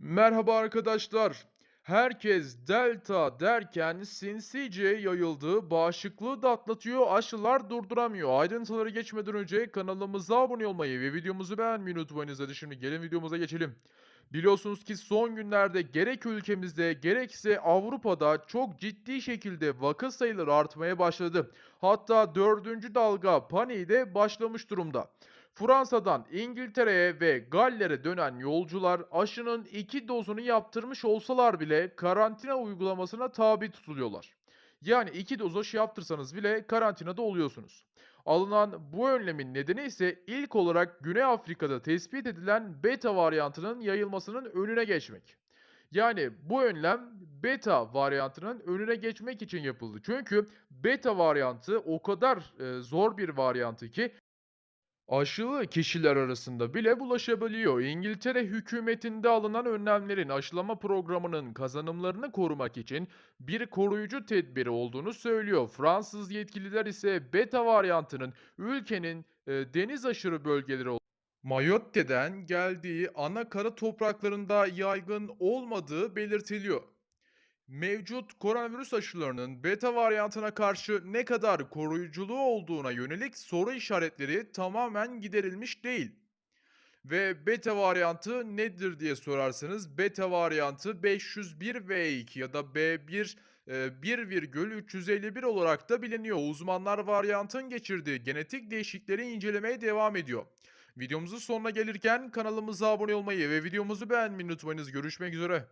Merhaba arkadaşlar. Herkes delta derken sinsice yayıldı, bağışıklığı da atlatıyor, aşılar durduramıyor. Ayrıntıları geçmeden önce kanalımıza abone olmayı ve videomuzu beğenmeyi unutmayınız. Hadi şimdi gelin videomuza geçelim. Biliyorsunuz ki son günlerde gerek ülkemizde gerekse Avrupa'da çok ciddi şekilde vaka sayıları artmaya başladı. Hatta dördüncü dalga paniği de başlamış durumda. Fransa'dan İngiltere'ye ve Galler'e dönen yolcular aşının iki dozunu yaptırmış olsalar bile karantina uygulamasına tabi tutuluyorlar. Yani iki doz aşı yaptırsanız bile karantinada oluyorsunuz. Alınan bu önlemin nedeni ise ilk olarak Güney Afrika'da tespit edilen beta varyantının yayılmasının önüne geçmek. Yani bu önlem beta varyantının önüne geçmek için yapıldı. Çünkü beta varyantı o kadar e, zor bir varyantı ki Aşılı kişiler arasında bile bulaşabiliyor. İngiltere hükümetinde alınan önlemlerin aşılama programının kazanımlarını korumak için bir koruyucu tedbiri olduğunu söylüyor. Fransız yetkililer ise beta varyantının ülkenin e, deniz aşırı bölgeleri Mayotte,'den geldiği ana kara topraklarında yaygın olmadığı belirtiliyor. Mevcut koronavirüs aşılarının beta varyantına karşı ne kadar koruyuculuğu olduğuna yönelik soru işaretleri tamamen giderilmiş değil. Ve beta varyantı nedir diye sorarsanız beta varyantı 501V2 ya da B1 e, 1,351 olarak da biliniyor. Uzmanlar varyantın geçirdiği genetik değişiklikleri incelemeye devam ediyor. Videomuzun sonuna gelirken kanalımıza abone olmayı ve videomuzu beğenmeyi unutmayınız. Görüşmek üzere.